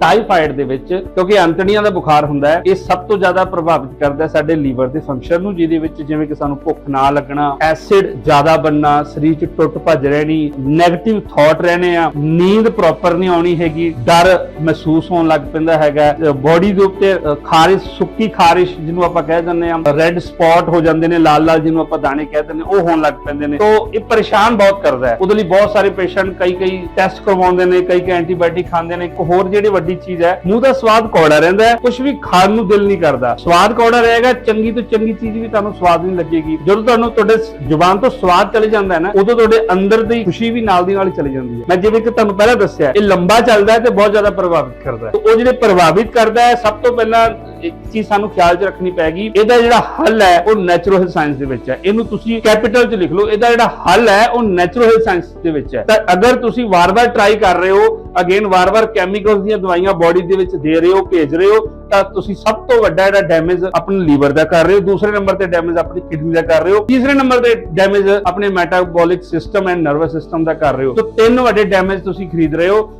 Typhoid ਦੇ ਵਿੱਚ, ਕਿਉਂਕਿ ਅੰਤੜੀਆਂ ਦਾ ਬੁਖਾਰ ਹੁੰਦਾ ਹੈ, ਇਹ ਸਭ ਤੋਂ ਜ਼ਿਆਦਾ ਪ੍ਰਭਾਵਿਤ ਕਰਦਾ ਹੈ ਸਾਡੇ ਲੀਵਰ ਦੇ ਫੰਕਸ਼ਨ ਨੂੰ, ਜਿਹਦੇ ਵਿੱਚ ਜਿਵੇਂ ਕਿ ਸਾਨੂੰ ਭੁੱਖ ਨਾ ਲੱਗਣਾ ਐਸਿਡ ਜ਼ਿਆਦਾ ਬਣਨਾ, ਸਰੀਰ 'ਚ ਟੁੱਟ ਭੱਜ ਰਹਿਣੀ 네ਗੇਟਿਵ ਥਾਟ ਰਹਿਣੇ ਆ, ਨੀਂਦ ਪ੍ਰੋਪਰ ਨਹੀਂ ਆਉਣੀ ਹੈਗੀ, ਡਰ ਮਹਿਸੂਸ ਹੋਣ ਲੱਗ ਪੈਂਦਾ ਹੈਗਾ ਬੋਡੀ ਦੇ ਉੱਤੇ ਖਾਰਿਸ਼, ਸੁੱਕੀ ਖਾਰਿਸ਼ ਜਿਹਨੂੰ ਆਪਾਂ ਕਹਿ ਦਿੰਦੇ ਆ ਰੈੱਡ ਸਪੌਟ ਹੋ ਜਾਂਦੇ ਨੇ, ਲਾਲ ਲਾਲ ਜਿਹਨੂੰ ਆਪਾਂ ਦਾਣੇ ਕਹਿ ਦਿੰਦੇ ਉਹ ਹੋਣ ਲੱਗ ਪੈਂਦੇ ਨੇ। ਤੋਂ ਇਹ ਪਰੇਸ਼ਾਨ ਬਹੁਤ ਕਰਦਾ ਹੈ। ਉਹਦੇ ਲਈ ਬਹੁਤ ਸਾਰੇ ਪੇਸ਼ੈਂਟ ਕਈ ਕਈ ਟੈਸਟ ਕਰਵਾਉਂਦੇ ਨੇ ਕਈ ਕਈ ਐਂਟੀਬਾਇਓਟਿਕ ਖਾਂਦੇ ਨੇ, ਇੱਕ ਹੋਰ ਜਿਹੜੀ ਵੱਡੀ ਚੀਜ਼ ਹੈ। ਮੂੰਹ ਦਾ ਸਵਾਦ ਕੌੜਾ ਰਹਿੰਦਾ ਹੈ ਕੁਝ ਵੀ ਖਾਣ ਨੂੰ ਦਿਲ ਨਹੀਂ ਕਰਦਾ। ਸਵਾਦ ਕੌੜਾ ਰਹੇਗਾ, ਚੰਗੀ ਤੋਂ ਚੰਗੀ ਚੀਜ਼ ਵੀ ਤੁਹਾਨੂੰ ਸਵਾਦ ਨਹੀਂ ਲੱਗੇਗੀ। ਜਦੋਂ ਤੁਹਾਨੂੰ ਤੁਹਾਡੇ ਜ਼ੁਬਾਨ ਤੋਂ ਸਵਾਦ ਚਲੇ ਜਾਂਦਾ ਹੈ ਨਾ, ਉਦੋਂ ਤੁਹਾਡੇ ਅੰਦਰ ਦੀ ਖੁਸ਼ੀ ਵੀ ਨਾਲ ਦੀ ਨਾਲ ਚਲੀ ਜਾਂਦੀ ਹੈ। ਮੈਂ ਜਿਵੇਂ ਕਿ ਤੁਹਾਨੂੰ ਪਹਿਲਾਂ ਦੱਸਿਆ, ਇਹ ਲੰਬਾ ਚੱਲਦਾ ਹੈ ਤੇ ਬਹੁਤ ਜ਼ਿਆਦਾ ਪ੍ਰਭਾਵਿਤ ਕਰਦਾ ਹੈ। ਉਹ ਜਿਹੜੇ ਪ੍ਰਭਾਵਿਤ ਕਰਦਾ ਹੈ, ਸਭ ਤੋਂ ਪਹਿਲਾਂ ਇੱਕ ਚੀਜ਼ ਸਾਨੂੰ ਖਿਆਲ 'ਚ ਰੱਖਣੀ ਪੈਗੀ, ਇਹਦਾ ਜਿਹੜਾ ਹੱਲ ਹੈ ਉਹ ਨੈਚੁਰਲ ਸਾਇੰਸ ਦੇ ਵਿੱਚ ਹੈ। ਇਹਨੂੰ ਤੁਸੀਂ ਕੈਪੀਟਲ 'ਚ ਲਿਖ ਲਓ, ਇਹਦਾ ਜਿਹੜਾ ਹੱਲ ਹੈ ਉਹ ਨੈਚੁਰਲ ਸਾਇੰਸ ਦੇ ਵਿੱਚ ਹੈ। ਤਾਂ ਅਗਰ ਤੁਸੀਂ ਵਾਰ-ਵਾਰ ਟਰਾਈ ਕਰ ਰਹੇ ਹੋ ਅਗੇਨ ਵਾਰ-ਵਾਰ ਕੈਮੀਕਲਸ ਦੀਆਂ ਦਵਾਈਆਂ ਬਾਡੀ ਦੇ ਵਿੱਚ ਦੇ ਰਹੇ ਹੋ, ਭੇਜ ਰਹੇ ਹੋ, ਤਾਂ ਤੁਸੀਂ ਸਭ ਤੋਂ ਵੱਡਾ ਜਿਹੜਾ ਡੈਮੇਜ ਆਪਣੇ ਲੀਵਰ ਦਾ ਕਰ ਰਹੇ ਹੋ। ਦੂਸਰੇ ਨੰਬਰ ਤੇ ਡੈਮੇਜ ਆਪਣੀ ਕਿਡਨੀ ਦਾ ਕਰ ਰਹੇ ਹੋ। ਤੀਸਰੇ ਨੰਬਰ ਤੇ ਡੈਮੇਜ ਆਪਣੇ metabolic system and nervous system ਦਾ ਕਰ ਰਹੇ ਹੋ। ਤਾਂ ਤਿੰਨ ਵੱਡੇ ਡੈਮੇਜ ਤੁਸੀਂ ਖਰੀਦ ਰਹੇ ਹੋ।